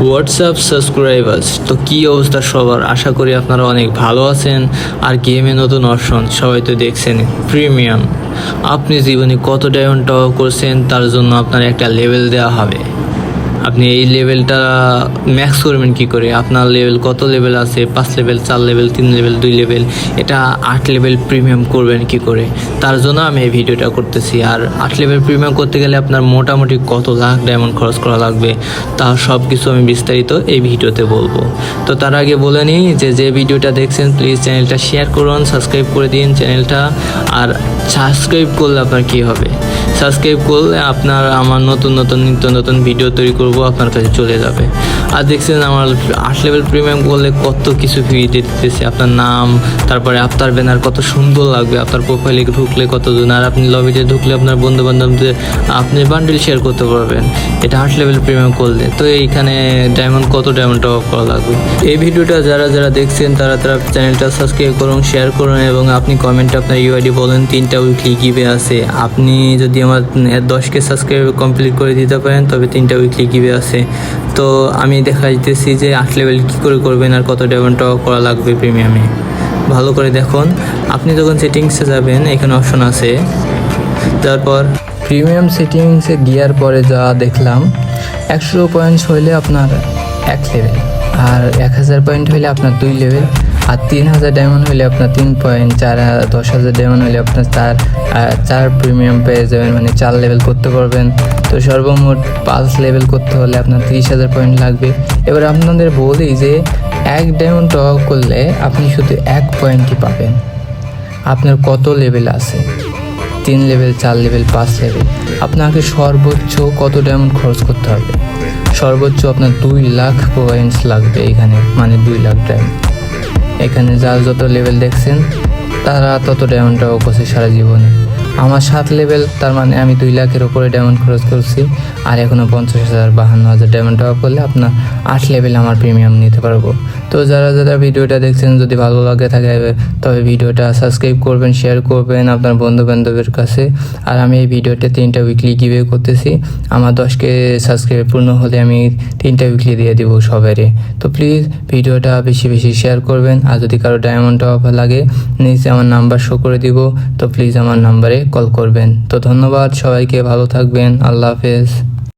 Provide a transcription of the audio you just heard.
WhatsApp subscribers. তো কি অবস্থা সবার? আশা করি আপনারা অনেক ভালো আছেন। আর গেমে নতুন অপশন, সবাই তো দেখছেন, প্রিমিয়াম। আপনি জীবনে কত ডায়মন্ড টাওয়া করছেন, তার জন্য আপনার একটা লেভেল দেওয়া হবে। আপনি এই লেভেলটা ম্যাক্স করবেন কি করে? আপনার লেভেল কত লেভেল আছে? পাঁচ লেভেল চার লেভেল তিন লেভেল দুই লেভেল এটা আট লেভেল প্রিমিয়াম করবেন কি করে? তার জন্য আমি এই ভিডিওটা করতেছি। আর আট লেভেল প্রিমিয়াম করতে গেলে আপনার মোটামুটি কত লাখ ডায়মন্ড খরচ করা লাগবে? তা সব কিছু আমি বিস্তারিত এই ভিডিওতে বলব। তো তার আগে বলে নিই যে যে ভিডিওটা দেখছেন প্লিজ চ্যানেলটা শেয়ার করুন সাবস্ক্রাইব করে দিন চ্যানেলটা আর সাবস্ক্রাইব করলে আপনার কী হবে? সাবস্ক্রাইব করলে আপনার আমার নতুন নতুন নিত্য নতুন ভিডিও তৈরি করব, আপনার কাছে চলে যাবে। আর দেখছেন আমার আট লেভেল প্রিমিয়াম করলে কত কিছু ফ্রি দিতেছে, আপনার নাম, তারপরে আপনার ব্যানার কত সুন্দর লাগবে, আপনার প্রোফাইলে ঢুকলে কতজন, আর আপনি লবিতে ঢুকলে আপনার বন্ধু বান্ধবদের আপনি বান্ডিল শেয়ার করতে পারবেন। এটা আট লেভেল প্রিমিয়াম করলে তো এইখানে ডায়মন্ড কত ডায়মন্ড টপ করা লাগবে? এই ভিডিওটা যারা যারা দেখছেন, তারা তারা চ্যানেলটা সাবস্ক্রাইব করুন শেয়ার করুন, এবং আপনি কমেন্টে আপনার ইউআইডি বলেন, তিনটা উইকলি গিভে আছে। আপনি যদি আমার দশকে সাবস্ক্রাইব কমপ্লিট করে দিতে পারেন, তবে তিনটা উইকলি গিভে আছে। তো আমি দেখা দিতেছি যে আট লেভেল কী করে করবেন আর কত ডায়মন্ড টপ করা লাগবে প্রিমিয়ামে ভালো করে দেখুন। আপনি যখন সেটিংসে যাবেন, এখানে অপশন আছে। তারপর প্রিমিয়াম সেটিংসে গিয়ার পরে যা দেখলাম, একশো পয়েন্টস হইলে আপনার এক লেভেল আর এক হাজার পয়েন্ট হইলে আপনার দুই লেভেল আর তিন হাজার ডায়মন্ড হলে আপনার তিন পয়েন্ট চার দশ হাজার ডায়মন্ড হলে আপনার চার চার প্রিমিয়াম পেয়ে যাবেন মানে চার লেভেল করতে পারবেন। তো সর্বমোট পাঁচ লেভেল করতে হলে আপনার তিরিশ হাজার পয়েন্ট লাগবে। এবার আপনাদের বলি যে, এক ডায়মন্ড টপ করলে আপনি শুধু এক পয়েন্টই পাবেন। আপনার কত লেভেল আছে? তিন লেভেল চার লেভেল পাঁচ লেভেল আপনাকে সর্বোচ্চ কত ডায়মন্ড খরচ করতে হবে? সর্বোচ্চ আপনার দুই লাখ পয়েন্টস লাগবে এখানে মানে দুই লাখ ডায়মন্ড এখানে যার যত লেভেল দেখছেন, তারা তত ডায়মন্ডটাও করছে সারা জীবনে। আমার সাত লেভেল তার মানে আমি দুই লাখের উপরে ডায়মন্ড খরচ করছি, আর এখনও পঞ্চাশ হাজার, বাহান্ন হাজার ডায়মন্ড টাকা করলে আপনার আট লেভেল আমার প্রিমিয়াম নিতে পারব। তো যারা যারা ভিডিওটা দেখছেন, যদি ভালো লাগে থাকে, তবে ভিডিওটা সাবস্ক্রাইব করবেন শেয়ার করবেন আপনার বন্ধু বান্ধবের কাছে। আর আমি এই ভিডিওটা তিনটা উইকলি গিভে করতেছি। আমার দশকে সাবস্ক্রাইব পূর্ণ হলে আমি তিনটা উইকলি দিয়ে দিব সবারই তো প্লিজ ভিডিওটা বেশি বেশি শেয়ার করবেন। আর যদি কারও ডায়মন্ড টপ লাগে, নিচে আমার নাম্বার শো করে দিব। তো প্লিজ আমার নাম্বারে কল করবেন। তো ধন্যবাদ, সবাইকে ভালো থাকবেন। আল্লাহ হাফেজ।